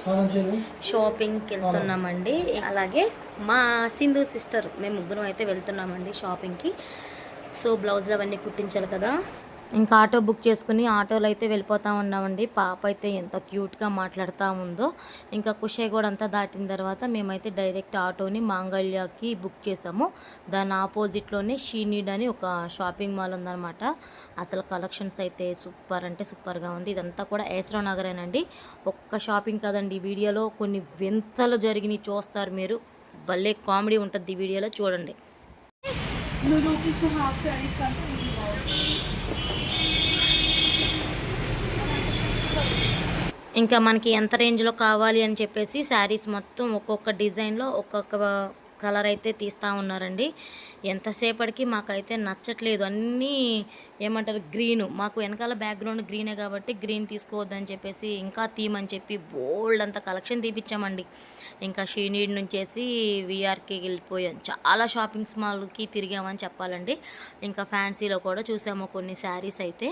Friends షాపింగ్కి వెళ్తున్నామండి అలాగే మా సింధు సిస్టర్ మేము ముగ్గురం అయితే వెళ్తున్నామండి షాపింగ్కి. సో బ్లౌజులు అవన్నీ కుట్టించాలి కదా. ఇంకా ఆటో బుక్ చేసుకుని ఆటోలో అయితే వెళ్ళిపోతా ఉన్నామండి పాప అయితే ఎంత క్యూట్గా మాట్లాడుతూ ఉందో. ఇంకా కుషేగూడ అంతా దాటిన తర్వాత మేమైతే డైరెక్ట్ ఆటోని మాంగళ్యకి బుక్ చేసాము. దాని ఆపోజిట్లోనే షీనీడ్ అని ఒక షాపింగ్ మాల్ ఉందన్నమాట. అసలు కలెక్షన్స్ అయితే సూపర్ అంటే సూపర్గా ఉంది. ఇదంతా కూడా ఏసరావు నగరేనండి. ఒక్క షాపింగ్ కాదండి ఈ వీడియోలో కొన్ని వింతలు జరిగినాయి చూస్తారు మీరు. భలే కామెడీ ఉంటుంది ఈ వీడియోలో చూడండి. ఇంకా మనకి ఎంత రేంజ్లో కావాలి అని చెప్పేసి శారీస్ మొత్తం ఒక్కొక్క డిజైన్లో ఒక్కొక్క కలర్ అయితే తీస్తూ ఉన్నారండి. ఎంతసేపటికి మాకైతే నచ్చట్లేదు. అన్నీ ఏమంటారు? గ్రీను మాకు వెనకాల బ్యాక్గ్రౌండ్ గ్రీనే కాబట్టి గ్రీన్ తీసుకోవద్దని చెప్పేసి ఇంకా తీమని చెప్పి బోల్డ్ అంత కలెక్షన్ తీపిచ్చామండి. ఇంకా షీనీడ్ నుంచేసి విఆర్కి వెళ్ళిపోయాం. చాలా షాపింగ్స్ మాల్కి తిరిగామని చెప్పాలండి. ఇంకా ఫ్యాన్సీలో కూడా చూసాము కొన్ని శారీస్ అయితే.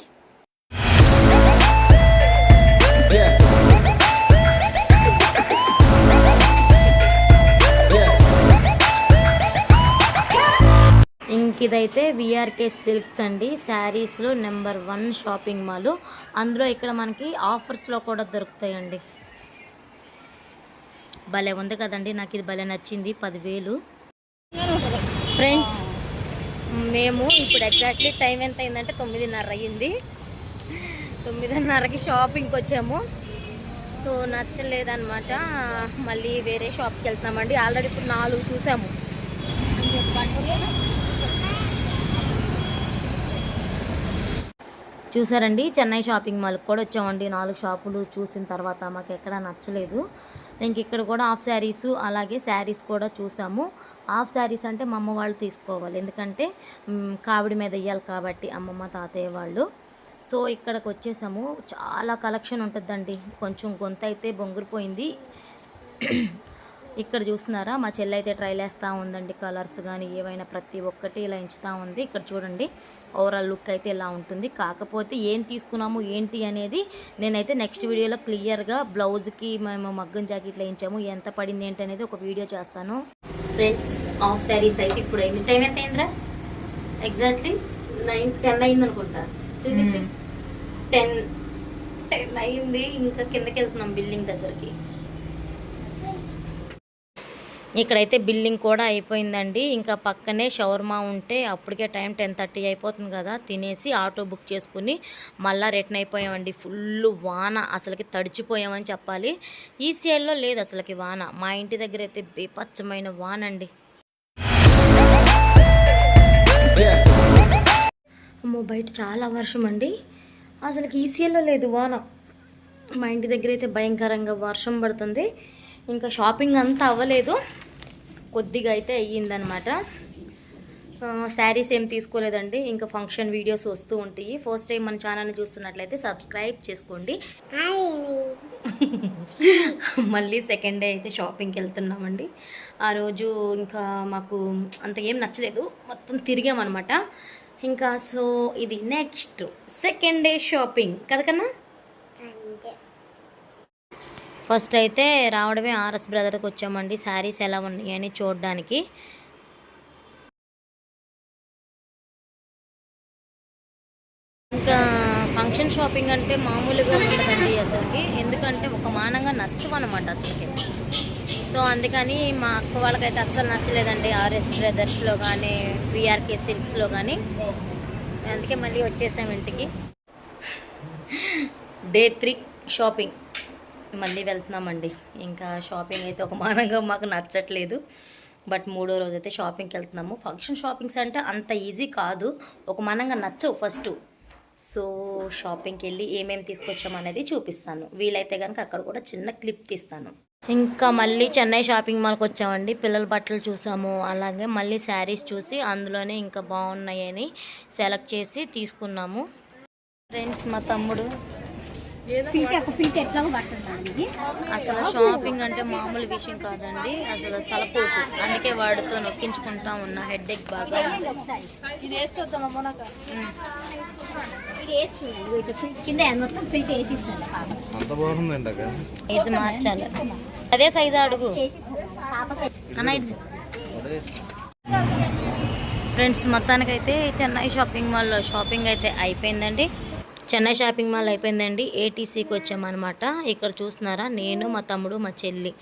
ఇదైతే విఆర్కే సిల్క్స్ అండి. శారీస్లో నెంబర్ వన్ షాపింగ్ మాల్ అందులో ఇక్కడ మనకి ఆఫర్స్లో కూడా దొరుకుతాయండి. భలే ఉంది కదండి. నాకు ఇది భలే నచ్చింది. పదివేలు. ఫ్రెండ్స్ మేము ఇప్పుడు ఎగ్జాక్ట్లీ టైం ఎంత అయిందంటే తొమ్మిదిన్నర అయ్యింది. తొమ్మిదిన్నరకి షాపింగ్కి వచ్చాము. సో నచ్చలేదన్నమాట. మళ్ళీ వేరే షాప్కి వెళ్తున్నామండి. ఆల్రెడీ ఇప్పుడు నాలుగు చూసాము. చూసారండి చెన్నై షాపింగ్ మాల్కి కూడా వచ్చామండి. నాలుగు షాపులు చూసిన తర్వాత మాకు ఎక్కడ నచ్చలేదు. ఇంక ఇక్కడ కూడా హాఫ్ శారీస్ అలాగే శారీస్ కూడా చూసాము. హాఫ్ శారీస్ అంటే మా అమ్మ వాళ్ళు తీసుకోవాలి. ఎందుకంటే కావిడి మీద ఇవ్వాలి కాబట్టి అమ్మమ్మ తాతయ్య వాళ్ళు. సో ఇక్కడికి వచ్చేసాము. చాలా కలెక్షన్ ఉంటుందండి. కొంచెం గొంత అయితే బొంగురిపోయింది ఇక్కడ చూస్తున్నారా? మా చెల్లి అయితే ట్రైల్ వేస్తూ ఉందండి కలర్స్ కానీ ఏవైనా ప్రతి ఒక్కటి ఇలా ఎంచుతూ ఉంది. ఇక్కడ చూడండి ఓవరాల్ లుక్ అయితే ఇలా ఉంటుంది. కాకపోతే ఏం తీసుకున్నాము ఏంటి అనేది నేనైతే నెక్స్ట్ వీడియోలో క్లియర్గా బ్లౌజ్కి మేము మగ్గం జాకెట్లు వేయించాము ఎంత పడింది ఏంటి అనేది ఒక వీడియో చేస్తాను. ఫ్రెండ్స్ ఆఫ్ శారీస్ అయితే ఇప్పుడు అయింది. టైం ఎంత అయిందిరా? ఎగ్జాక్ట్లీ నైన్ టెన్ అయింది అనుకుంటా. చూపించు. టెన్ టెన్ అయింది. ఇంకా కిందకి వెళ్తున్నాం బిల్డింగ్ దగ్గరికి. ఇక్కడైతే బిల్లింగ్ కూడా అయిపోయిందండి. ఇంకా పక్కనే షవర్మా ఉంటే అప్పటికే టైం టెన్ థర్టీ అయిపోతుంది కదా. తినేసి ఆటో బుక్ చేసుకుని మళ్ళీ రిటర్న్ అయిపోయామండి. ఫుల్ వాన. అసలుకి తడిచిపోయామని చెప్పాలి. ఈసీఎల్లో లేదు అసలుకి వాన. మా ఇంటి దగ్గర అయితే బీపచ్చమైన వాన అండి అమ్మో బయట చాలా వర్షం అండి. అసలుకి ఈసీఎల్లో లేదు వాన. మా ఇంటి దగ్గర అయితే భయంకరంగా వర్షం పడుతుంది. ఇంకా షాపింగ్ అంతా అవ్వలేదు. కొద్దిగా అయితే అయ్యిందనమాట శారీస్ ఏం తీసుకోలేదండి. ఇంకా ఫంక్షన్ వీడియోస్ వస్తూ ఉంటాయి. ఫస్ట్ టైం మన ఛానల్ని చూస్తున్నట్లయితే సబ్స్క్రైబ్ చేసుకోండి. మళ్ళీ సెకండ్ డే అయితే షాపింగ్కి వెళ్తున్నామండి. ఆ రోజు ఇంకా మాకు అంత ఏం నచ్చలేదు. మొత్తం తిరిగామన్నమాట. ఇంకా సో ఇది నెక్స్ట్ సెకండ్ డే షాపింగ్ కదా కన్నా? ఫస్ట్ అయితే రావడమే ఆర్ఎస్ బ్రదర్కి వచ్చామండి. శారీస్ ఎలా ఉన్నాయని చూడడానికి. ఇంకా ఫంక్షన్ షాపింగ్ అంటే మామూలుగా ఉండదండి అసలుకి. ఎందుకంటే ఒక మానంగా నచ్చవన్నమాట అసలుకి. సో అందుకని మా అక్క వాళ్ళకైతే అస్సలు నచ్చలేదండి ఆర్ఎస్ బ్రదర్స్లో కానీ విఆర్కే సిల్క్స్లో కానీ అందుకే మళ్ళీ వచ్చేసాం ఇంటికి. Day three shopping. మళ్ళీ వెళ్తున్నామండి. ఇంకా షాపింగ్ అయితే ఒక మానంగా మాకు నచ్చట్లేదు. బట్ మూడో రోజు అయితే షాపింగ్కి వెళ్తున్నాము. ఫంక్షన్ షాపింగ్స్ అంటే అంత ఈజీ కాదు. ఒక మనంగా నచ్చవు ఫస్ట్. సో షాపింగ్కి వెళ్ళి ఏమేమి తీసుకొచ్చామనేది చూపిస్తాను. వీలైతే కనుక అక్కడ కూడా చిన్న క్లిప్ తీస్తాను. ఇంకా మళ్ళీ చెన్నై షాపింగ్ మాల్కి వచ్చామండి. పిల్లల బట్టలు చూసాము. అలాగే మళ్ళీ శారీస్ చూసి అందులోనే ఇంకా బాగున్నాయని సెలెక్ట్ చేసి తీసుకున్నాము. ఫ్రెండ్స్ మా తమ్ముడు అసలు షాపింగ్ అంటే మామూలు విషయం కాదండి. అసలు తలపోటు. అందుకే వాడితో నొక్కించుకుంటా ఉన్నా హెడ్ ఎక్ బాగా. ఇది మార్చాలి? అదే సైజు అడుగు. అన్న ఫ్రెండ్స్ మొత్తానికైతే చెన్నై షాపింగ్ మాల్లో షాపింగ్ అయితే అయిపోయిందండి. చెన్నై షాపింగ్ మాల్ అయిపోయిందండి. ఏటీసీకి వచ్చామన్నమాట. ఇక్కడ చూస్తున్నారా? నేను మా తమ్ముడు మా చెల్లి.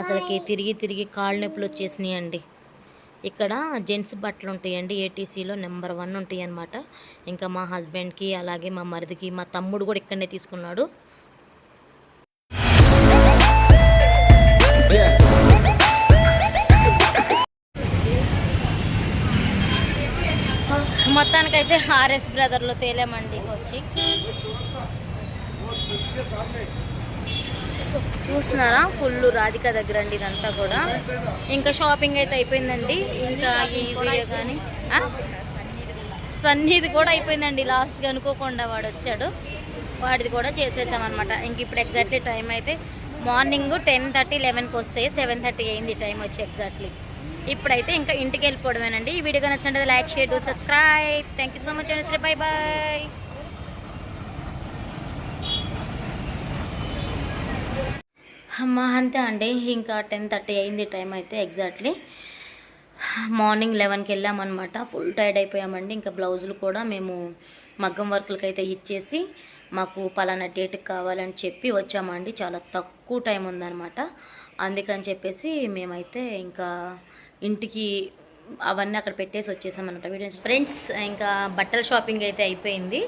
అసలుకి తిరిగి తిరిగి కాళ్ళు నొప్పులు వచ్చేసినాయి అండి ఇక్కడ జెంట్స్ బట్టలు ఉంటాయండి. ఏటీసీలో నెంబర్ వన్ ఉంటాయి అనమాట ఇంకా మా హస్బెండ్కి అలాగే మా మరిదికి మా తమ్ముడు కూడా ఇక్కడనే తీసుకున్నాడు. మొత్తానికైతే ఆర్ఎస్ బ్రదర్లో తేలేమండి వచ్చి. చూస్తున్నారా? ఫుల్ రాధిక దగ్గర అండి ఇదంతా కూడా. ఇంకా షాపింగ్ అయితే అయిపోయిందండి. ఇంకా ఈ వీడియో కానీ ఆ? సన్నీది కూడా అయిపోయిందండి. లాస్ట్గా అనుకోకుండా వాడు వచ్చాడు. వాడిది కూడా చేసేసామన్నమాట. ఇంక ఇప్పుడు ఎగ్జాక్ట్లీ టైం అయితే మార్నింగ్ టెన్ థర్టీ లెవెన్కి వస్తే సెవెన్ థర్టీ అయింది టైం వచ్చి ఎగ్జాక్ట్లీ ఇప్పుడైతే ఇంకా ఇంటికి వెళ్ళిపోవడమేనండి. ఈ వీడియో నచ్చినట్టు like share subscribe. Thank you so much అండి బాయ్ బాయ్ అంతే అండి. ఇంకా టెన్ థర్టీ అయింది టైం అయితే ఎగ్జాక్ట్లీ మార్నింగ్ లెవెన్కి వెళ్ళామన్నమాట. ఫుల్ టైర్డ్ అయిపోయామండి. ఇంకా బ్లౌజులు కూడా మేము మగ్గం వర్కులకి అయితే ఇచ్చేసి మాకు పలానా డేట్కి కావాలని చెప్పి వచ్చామండి. చాలా తక్కువ టైం ఉందన్నమాట. అందుకని చెప్పేసి మేమైతే ఇంకా ఇంటికి అవన్నీ అక్కడ పెట్టేసి వచ్చేసాం అనమాట వీడియో ఫ్రెండ్స్ ఇంకా బట్టల షాపింగ్ అయితే అయిపోయింది.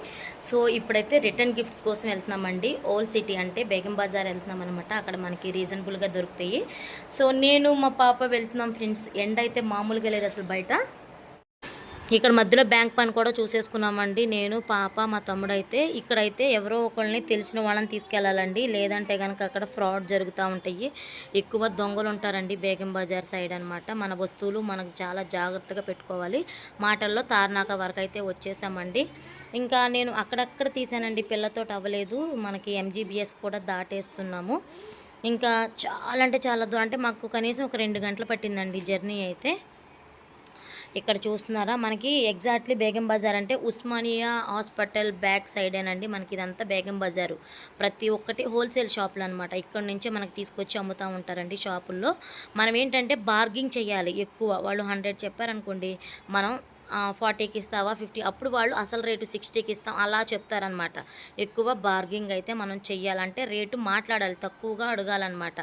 సో ఇప్పుడైతే రిటర్న్ గిఫ్ట్స్ కోసం వెళ్తున్నామండి. ఓల్డ్ సిటీ అంటే బేగం బజార్ వెళ్తున్నాం అనమాట అక్కడ మనకి రీజనబుల్గా దొరుకుతాయి. సో నేను మా పాప వెళ్తున్నాం ఫ్రెండ్స్. ఎండ అయితే మామూలుగా లేదు అసలు బయట. ఇక్కడ మధ్యలో బ్యాంక్ పని కూడా చూసేసుకున్నామండి. నేను పాప మా తమ్ముడు అయితే ఇక్కడైతే ఎవరో ఒకళ్ళని తెలిసిన వాళ్ళని తీసుకెళ్ళాలండి లేదంటే కనుక అక్కడ ఫ్రాడ్ జరుగుతూ ఉంటాయి. ఎక్కువ దొంగలు ఉంటారండి బేగం బజార్ సైడ్ అన్నమాట. మన వస్తువులు మనకు చాలా జాగ్రత్తగా పెట్టుకోవాలి. మాటల్లో తార్నాక వరకు అయితే వచ్చేసామండి. ఇంకా నేను అక్కడక్కడ తీసానండి. పిల్లతో అవ్వలేదు. మనకి ఎంజీబీఎస్ కూడా దాటేస్తున్నాము. ఇంకా చాలా అంటే చాలా దూరం అంటే మాకు కనీసం ఒక రెండు గంటలు పట్టిందండి జర్నీ అయితే. ఇక్కడ చూస్తున్నారా? మనకి ఎగ్జాక్ట్లీ బేగం బజార్ అంటే ఉస్మానియా హాస్పిటల్ బ్యాక్ సైడేనండి మనకి ఇదంతా బేగం బజారు. ప్రతి ఒక్కటి హోల్సేల్ షాపులు అనమాట ఇక్కడ నుంచే మనకి తీసుకొచ్చి అమ్ముతూ ఉంటారండి షాపుల్లో. మనం ఏంటంటే బార్గింగ్ చేయాలి ఎక్కువ. వాళ్ళు హండ్రెడ్ చెప్పారనుకోండి మనం ఫార్టీకి ఇస్తావా ఫిఫ్టీ? అప్పుడు వాళ్ళు అసలు రేటు సిక్స్టీకి ఇస్తాం అలా చెప్తారనమాట. ఎక్కువ బార్గింగ్ అయితే మనం చెయ్యాలంటే రేటు మాట్లాడాలి తక్కువగా అడగాలన్నమాట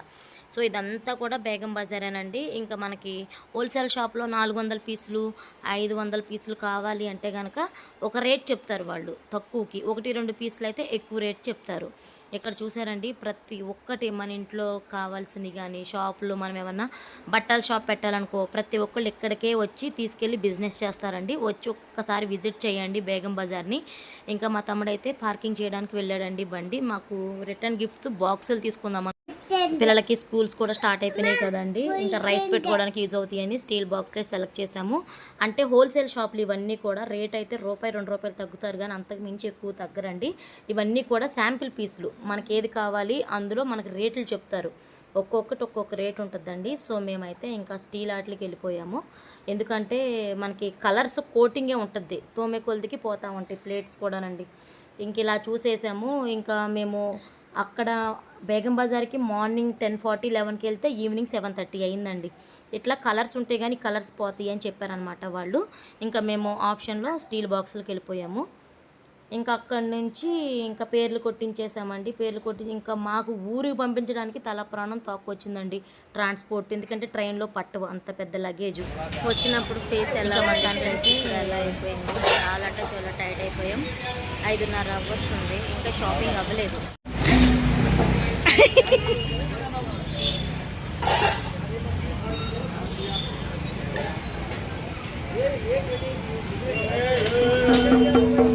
సో ఇదంతా కూడా బేగం బజారేనండి. ఇంకా మనకి హోల్సేల్ షాప్లో నాలుగు వందల పీసులు ఐదు వందల పీసులు కావాలి అంటే కనుక ఒక రేట్ చెప్తారు వాళ్ళు తక్కువకి. ఒకటి రెండు పీసులు అయితే ఎక్కువ రేట్ చెప్తారు. ఇక్కడ చూసారండి ప్రతి ఒక్కటి మన ఇంట్లో కావాల్సినవి కానీ షాపులు మనం ఏమన్నా బట్టల షాప్ పెట్టాలనుకో ప్రతి ఒక్కళ్ళు ఇక్కడికే వచ్చి తీసుకెళ్ళి బిజినెస్ చేస్తారండి. వచ్చి ఒక్కసారి విజిట్ చేయండి బేగం బజార్ని. ఇంకా మా తమ్ముడైతే పార్కింగ్ చేయడానికి వెళ్ళాడండి బండి. మాకు రిటర్న్ గిఫ్ట్స్ బాక్సులు తీసుకుందాం పిల్లలకి స్కూల్స్ కూడా స్టార్ట్ అయిపోయినాయి కదండి. ఇంకా రైస్ పెట్టుకోవడానికి యూజ్ అవుతాయని స్టీల్ బాక్స్లే సెలెక్ట్ చేసాము అంటే హోల్సేల్ షాపులు ఇవన్నీ కూడా రేట్ అయితే రూపాయి రెండు రూపాయలు తగ్గుతారు కానీ అంతకు మించి ఎక్కువ తగ్గరండి. ఇవన్నీ కూడా శాంపిల్ పీసులు. మనకి ఏది కావాలి అందులో మనకి రేట్లు చెప్తారు. ఒక్కొక్కటి ఒక్కొక్క రేట్ ఉంటుందండి. సో మేమైతే ఇంకా స్టీల్ ఆటలకి వెళ్ళిపోయాము. ఎందుకంటే మనకి కలర్స్ కోటింగే ఉంటుంది. తోమే కొలిదికి పోతూ ఉంటాయి ప్లేట్స్ కూడానండి. ఇంక ఇలా చూసేసాము. ఇంకా మేము అక్కడ బేగం బజార్కి మార్నింగ్ టెన్ ఫార్టీ లెవెన్కి వెళ్తే ఈవినింగ్ సెవెన్ థర్టీ అయిందండి. ఇట్లా కలర్స్ ఉంటే కానీ కలర్స్ పోతాయి అని చెప్పారనమాట వాళ్ళు. ఇంకా మేము ఆప్షన్లో స్టీల్ బాక్సులకు వెళ్ళిపోయాము. ఇంకా అక్కడి నుంచి ఇంకా పేర్లు కొట్టించేసామండి. పేర్లు కొట్టి ఇంకా మాకు ఊరికి పంపించడానికి తల ప్రాణం తోకొచ్చిందండి ట్రాన్స్పోర్ట్. ఎందుకంటే ట్రైన్లో పట్టవు అంత పెద్ద లగేజ్. వచ్చినప్పుడు ఫేస్ ఎలా కలిసి ఎలా అయిపోయింది. చాలా అంటే చాలా టైట్ అయిపోయాం. ఐదున్నర వస్తుంది ఇంకా షాపింగ్ అవ్వలేదు. ఇంకా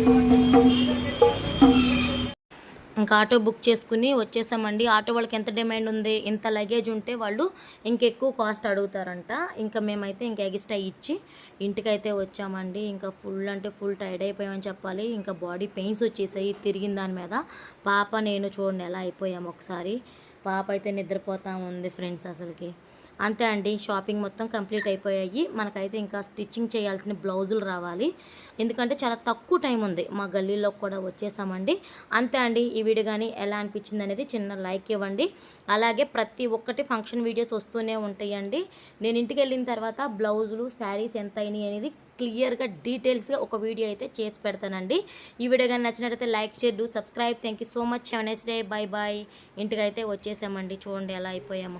ఇంకా ఆటో బుక్ చేసుకుని వచ్చేసామండి. ఆటో వాళ్ళకి ఎంత డిమాండ్ ఉంది ఇంత లగేజ్ ఉంటే వాళ్ళు ఇంకెక్కువ కాస్ట్ అడుగుతారంట. ఇంకా మేమైతే ఇంకా ఎగిస్ట్రా ఇచ్చి ఇంటికైతే వచ్చామండి. ఇంకా ఫుల్ అంటే ఫుల్ టైర్డ్ అయిపోయామని చెప్పాలి. ఇంకా బాడీ పెయిన్స్ వచ్చేసాయి తిరిగిన దాని మీద. పాప నేను చూడండి ఎలా అయిపోయాము ఒకసారి. పాప అయితే నిద్రపోతా ఉంది ఫ్రెండ్స్ అసలుకి. అంతే అండి షాపింగ్ మొత్తం కంప్లీట్ అయిపోయాయి. మనకైతే ఇంకా స్టిచ్చింగ్ చేయాల్సిన బ్లౌజులు రావాలి. ఎందుకంటే చాలా తక్కువ టైం ఉంది మా గల్లీలో కూడా వచ్చేసామండి. అంతే అండి ఈ వీడియో కానీ ఎలా అనిపించింది అనేది చిన్న లైక్ ఇవ్వండి. అలాగే ప్రతి ఒక్కటి ఫంక్షన్ వీడియోస్ వస్తూనే ఉంటాయండి. నేను ఇంటికి వెళ్ళిన తర్వాత బ్లౌజులు శారీస్ ఎంత అయినాయి అనేది క్లియర్గా డీటెయిల్స్గా ఒక వీడియో అయితే చేసి పెడతానండి. ఈ వీడియో కానీ నచ్చినట్టయితే like share subscribe. Thank so much have next day bye bye ఇంటికైతే వచ్చేసామండి. చూడండి ఎలా అయిపోయామో.